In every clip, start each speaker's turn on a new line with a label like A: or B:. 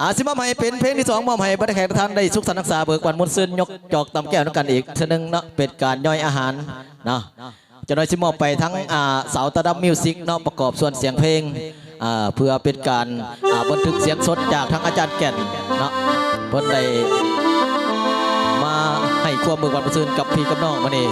A: อาสิมาใหม่เป็นเพลงที่สองมอบให้บรรดแขกท่านได้สุขสันต์รักษาเบิกวันมุนซื่นยกจอกตำแก้วนกันอีกเทอนึงเนาะเป็นการย่อยอาหารเนาะจะน้อยสิมอบไปทั้งอ่าเสาตะดับมิวสิกเนาะประกอบส่วนเสียงเพลงอ่าเพื่อเป็นการอ่าบันทึกเสียงสดจากทั้งอาจารย์แก่นเนาะเพิ่นได้มาให้ความเบิกวันมุนซื่นกับพี่กับน้องมา
B: เนี่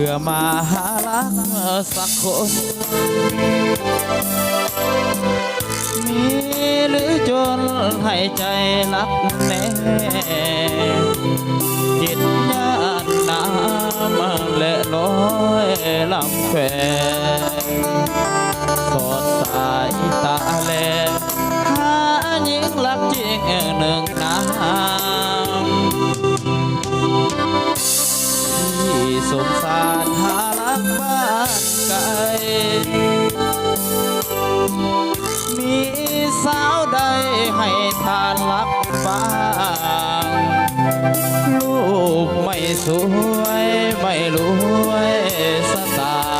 B: พื่อมาหารักสักคน มีหรือจนให้ใจรักแน่จิตญาณน้ำและลอยลำแควสดสายตาแลหาหญิงรักจริงหนึ่งน้ำ สงสารหาลักบ้านไกลมีสาวใดให้ทานลักบ้างลูกไม่สวย ไม่รวยสตา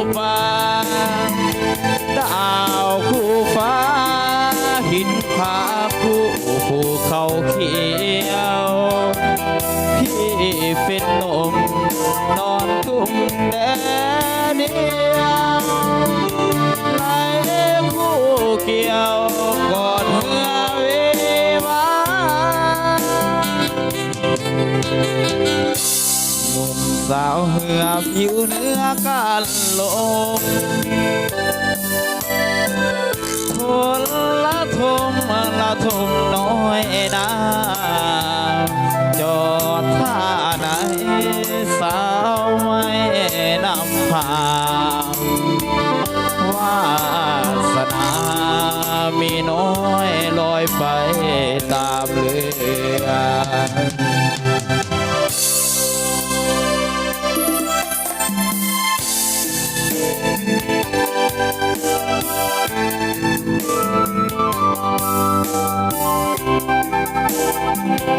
B: คู่ สาวเหือผิวเนื้อกันลงทนละทมละทมน้อยนาจอดท่าไหนสาวไม่นำพาวาสนามีน้อยลอยไปตามเรือ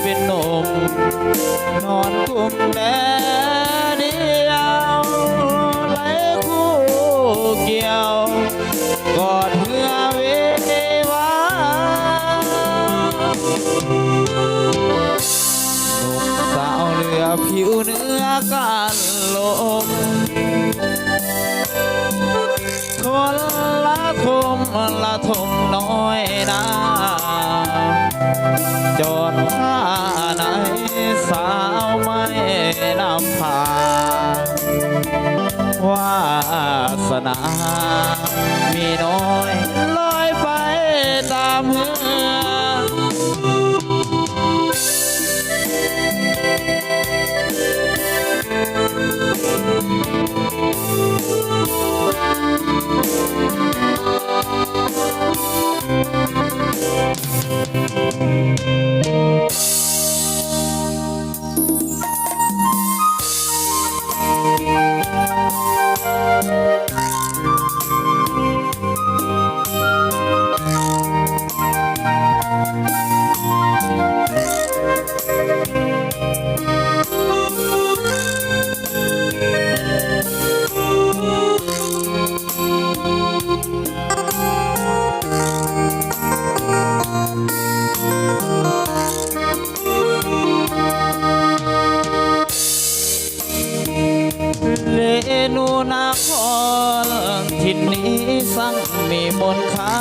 B: เป็นหนุ่มนอนกุมแดดเดียวไหลคู่เกี่ยวกอดเมื่อเววาหนุ่มสาวเรือผิวเนื้อกันลมคนละทมละทมน้อยนา จอดท่าไหนสาวไม่นำพาวาสนา มีน้อยลอย thank you นูนาครทิ่น
C: นี้
B: สั่งมีบนค้า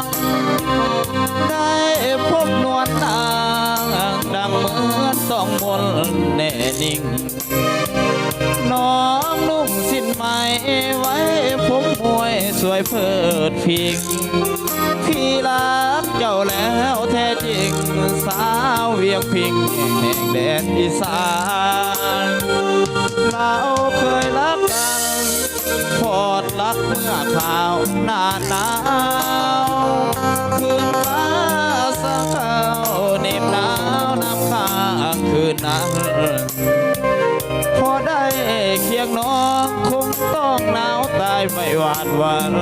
B: งได้พบนวลนางดังเหมือนต้องมนแน่นิ่ง น้องนุ่มสิ้นไม้ไว้ผมมวยสวยเพิดพิง พี่รักเจ้าแล้วแท้จริง สาวเวียงพิงแห่งแดนอีสาน เราเคยรักกันพอดรักเมื่อข่าวหน้าหนาวคืนฟ้าสังเขาเน็บหนาวน้ำค้างคืนนั้นพอได้เคียงน้องคงต้องหนาวตายไม่หวาดหวัน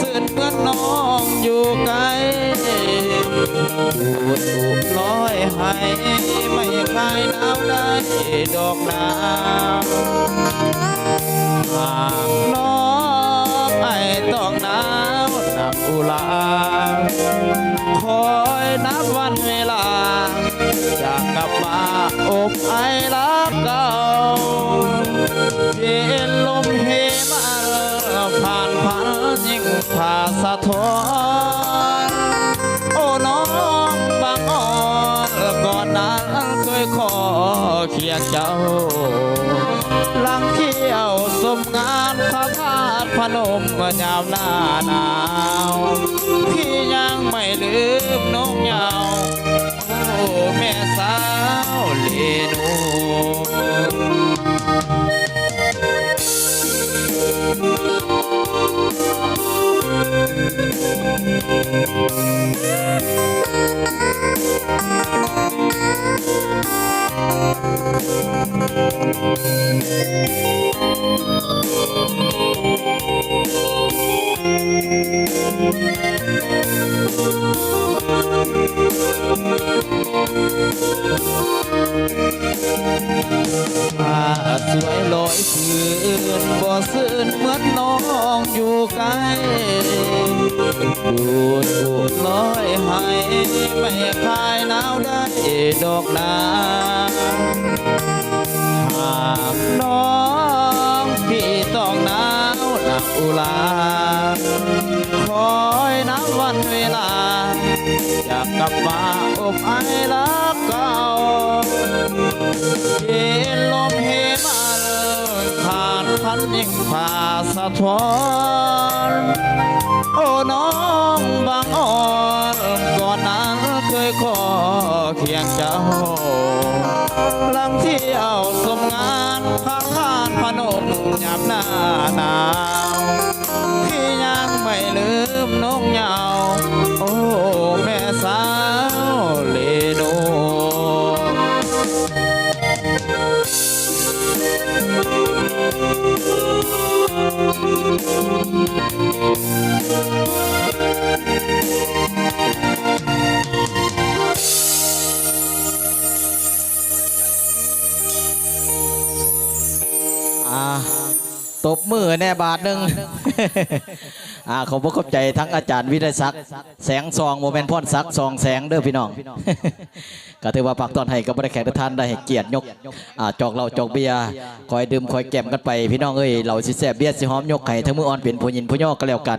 B: ซื่นเหมือนน้องอยู่ไกลดูดถูกร้อยให้ไม่คลายหนาวได้ดอกนาวหากน้องไอต้องหนาวหนักอุลาคอยนับวันเวลาจะกลับมาอบไอรักเก่าเย็น ท้อนโอ้น้องบางอ่อนก่อนนั้นเคยขอเคียงเจ้า หลังเที่ยวสมงานพระธาตุพนมเมื่อยามหน้าหนาวพี่ยังไม่ลืมน้องยาวโอ้แม่สาวเลนูายหนาวได้ดอกนาหากน้องพี่ต้องหนาวหนักอุลาคอยนับวันเวลา อยากกลับมาอบไอรักเก่าเย็นลมเฮมาเลยผ่านพันยิ่งผ่าสะท้อน โอ้น้องบางอ่อน ยงเจ้าหลังเที่ยวสมงานพักผ่านพนมยามหน้าหนาว
A: บมือแน่บาทหนึ่งอ่าขอบพระคุณใจทั้งอาจารย์วิทยศักดิ์แสงซองโมเมนต์พรศักดิ์ซองแสงเด้อพี่น้องก็ถือว่าปากตอนให้กับบริแขกทุกท่านได้ให้เกียรติยกจอกเราจอกเบียร์คอยดื่มคอยแก้มกันไป พี่น้องเอ้ยเราสิแสบเบียร์สิหอมยกไข่ทั้งมืออ่อนเป็นผู้หญิงผู้ย่อก็แล้วกัน